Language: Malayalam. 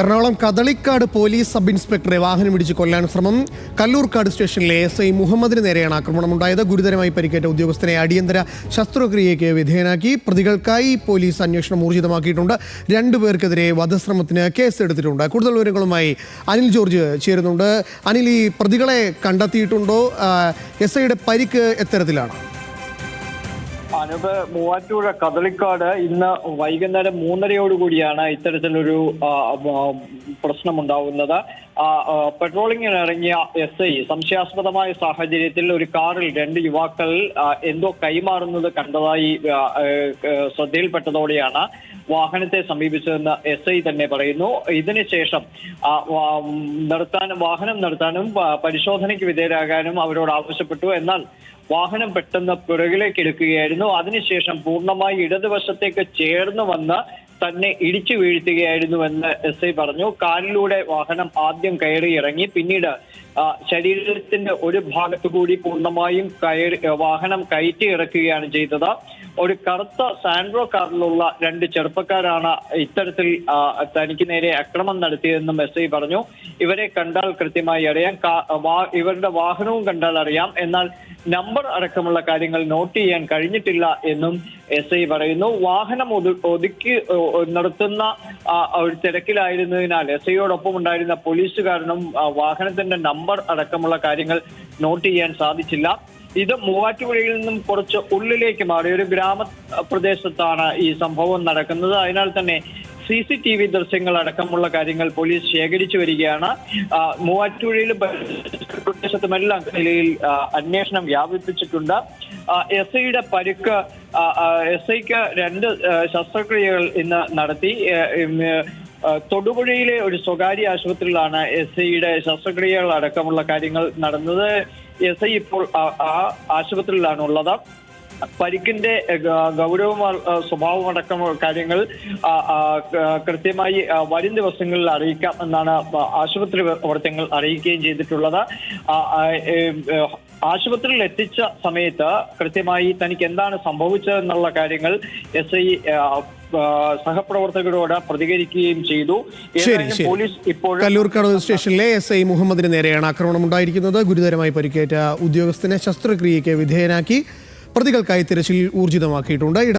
എറണാകുളം കദളിക്കാട് പോലീസ് സബ് ഇൻസ്പെക്ടറെ വാഹനമിടിച്ച് കൊല്ലാൻ ശ്രമം. കല്ലൂർക്കാട് സ്റ്റേഷനിലെ എസ് ഐ മുഹമ്മദിന് നേരെയാണ് ആക്രമണമുണ്ടായത് ഗുരുതരമായി പരിക്കേറ്റ ഉദ്യോഗസ്ഥനെ അടിയന്തര ശസ്ത്രക്രിയയ്ക്ക് വിധേയനാക്കി. പ്രതികൾക്കായി പോലീസ് അന്വേഷണം ഊർജിതമാക്കിയിട്ടുണ്ട്. രണ്ടുപേർക്കെതിരെ വധശ്രമത്തിന് കേസെടുത്തിട്ടുണ്ട്. കൂടുതൽ വിവരങ്ങളുമായി അനിൽ ജോർജ് ചേരുന്നുണ്ട്. അനിൽ ഈ പ്രതികളെ കണ്ടെത്തിയിട്ടുണ്ടോ? എസ് ഐയുടെ പരിക്ക് എത്തരത്തിലാണ്? അനൂപ് മൂവാറ്റുപുഴ കദളിക്കാട് ഇന്ന് വൈകുന്നേരം മൂന്നരയോടുകൂടിയാണ് ഇത്തരത്തിലൊരു പ്രശ്നമുണ്ടാവുന്നത്. പെട്രോളിങ്ങിന് ഇറങ്ങിയ എസ് ഐ സംശയാസ്പദമായ സാഹചര്യത്തിൽ ഒരു കാറിൽ രണ്ട് യുവാക്കൾ എന്തോ കൈമാറുന്നത് കണ്ടതായി ശ്രദ്ധയിൽപ്പെട്ടതോടെയാണ് വാഹനത്തെ സമീപിച്ചതെന്ന് എസ് ഐ തന്നെ പറയുന്നു. ഇതിനുശേഷം നിർത്താനും വാഹനം നിർത്താനും പരിശോധനയ്ക്ക് വിധേയരാകാനും അവരോട് ആവശ്യപ്പെട്ടു. എന്നാൽ വാഹനം പെട്ടെന്ന് പിറകിലേക്ക് എടുക്കുകയായിരുന്നു. അതിനുശേഷം പൂർണമായി ഇടതുവശത്തേക്ക് ചേർന്ന് വന്ന് തന്നെ ഇടിച്ചു വീഴ്ത്തുകയായിരുന്നുവെന്ന് എസ് ഐ പറഞ്ഞു. കാലിലൂടെ വാഹനം ആദ്യം കയറി ഇറങ്ങി. പിന്നീട് ശരീരത്തിന്റെ ഒരു ഭാഗത്തു കൂടി പൂർണമായും കയറി വാഹനം കയറ്റി ഇറക്കുകയാണ് ചെയ്തത്. ഒരു കറുത്ത സാൻഡ്രോ കാറിലുള്ള രണ്ട് ചെറുപ്പക്കാരാണ് ഇത്തരത്തിൽ തനിക്ക് നേരെ അക്രമം നടത്തിയതെന്നും എസ് ഐ പറഞ്ഞു. ഇവരെ കണ്ടാൽ കൃത്യമായി അറിയാം. ഇവരുടെ വാഹനവും കണ്ടാൽ അറിയാം. എന്നാൽ നമ്പർ അടക്കമുള്ള കാര്യങ്ങൾ നോട്ട് ചെയ്യാൻ കഴിഞ്ഞിട്ടില്ല എന്നും എസ് ഐ പറയുന്നു. വാഹനം ഒതു- ഒതുക്കി നടത്തുന്ന ഒരു തിരക്കിലായിരുന്നതിനാൽ എസ് ഐയോടൊപ്പം ഉണ്ടായിരുന്ന പോലീസുകാരനും വാഹനത്തിന്റെ നമ്പർ അടക്കമുള്ള കാര്യങ്ങൾ നോട്ട് ചെയ്യാൻ സാധിച്ചില്ല. ഇത് മൂവാറ്റുപുഴയിൽ നിന്നും കുറച്ച് ഉള്ളിലേക്ക് മാറി. ഒരു ഗ്രാമ പ്രദേശത്താണ് ഈ സംഭവം നടക്കുന്നത്. അതിനാൽ തന്നെ സി സി ടി വി ദൃശ്യങ്ങൾ അടക്കമുള്ള കാര്യങ്ങൾ പോലീസ് ശേഖരിച്ചു വരികയാണ്. മൂവാറ്റുപുഴയിലും പ്രദേശത്തുമെല്ലാം നിലയിൽ അന്വേഷണം വ്യാപിപ്പിച്ചിട്ടുണ്ട്. എസ് ഐയുടെ പരുക്ക് എസ് ഐക്ക് രണ്ട് ശസ്ത്രക്രിയകൾ ഇന്ന് നടത്തി. തൊടുപുഴയിലെ ഒരു സ്വകാര്യ ആശുപത്രിയിലാണ് എസ് ഐയുടെ ശസ്ത്രക്രിയകൾ അടക്കമുള്ള കാര്യങ്ങൾ നടന്നത്. എസ് ഐ ഇപ്പോൾ ആ- ആ ആശുപത്രിയിലാണ് ഉള്ളത് പരിക്കിന്റെ ഗൗരവം സ്വഭാവം അടക്കം കാര്യങ്ങൾ കൃത്യമായി വരും ദിവസങ്ങളിൽ അറിയിക്കാം എന്നാണ് ആശുപത്രി പ്രവർത്തനങ്ങൾ അറിയിക്കുകയും ചെയ്തിട്ടുള്ളത്. ആശുപത്രിയിൽ എത്തിച്ച സമയത്ത് കൃത്യമായി തനിക്ക് എന്താണ് സംഭവിച്ചതെന്നുള്ള കാര്യങ്ങൾ എസ് ഐ സഹപ്രവർത്തകരോട് പ്രതികരിക്കുകയും ചെയ്തു. പോലീസ് ഇപ്പോൾ കല്ലൂർക്കാട് സ്റ്റേഷനിലെ എസ് ഐ മുഹമ്മദിന് നേരെയാണ് ആക്രമണം ഉണ്ടായിരിക്കുന്നത്. ഗുരുതരമായി പരിക്കേറ്റ ഉദ്യോഗസ്ഥനെ ശസ്ത്രക്രിയയ്ക്ക് വിധേയനാക്കി. പ്രതികൾക്കായി തിരച്ചിൽ ഊർജിതമാക്കിയിട്ടുണ്ട്.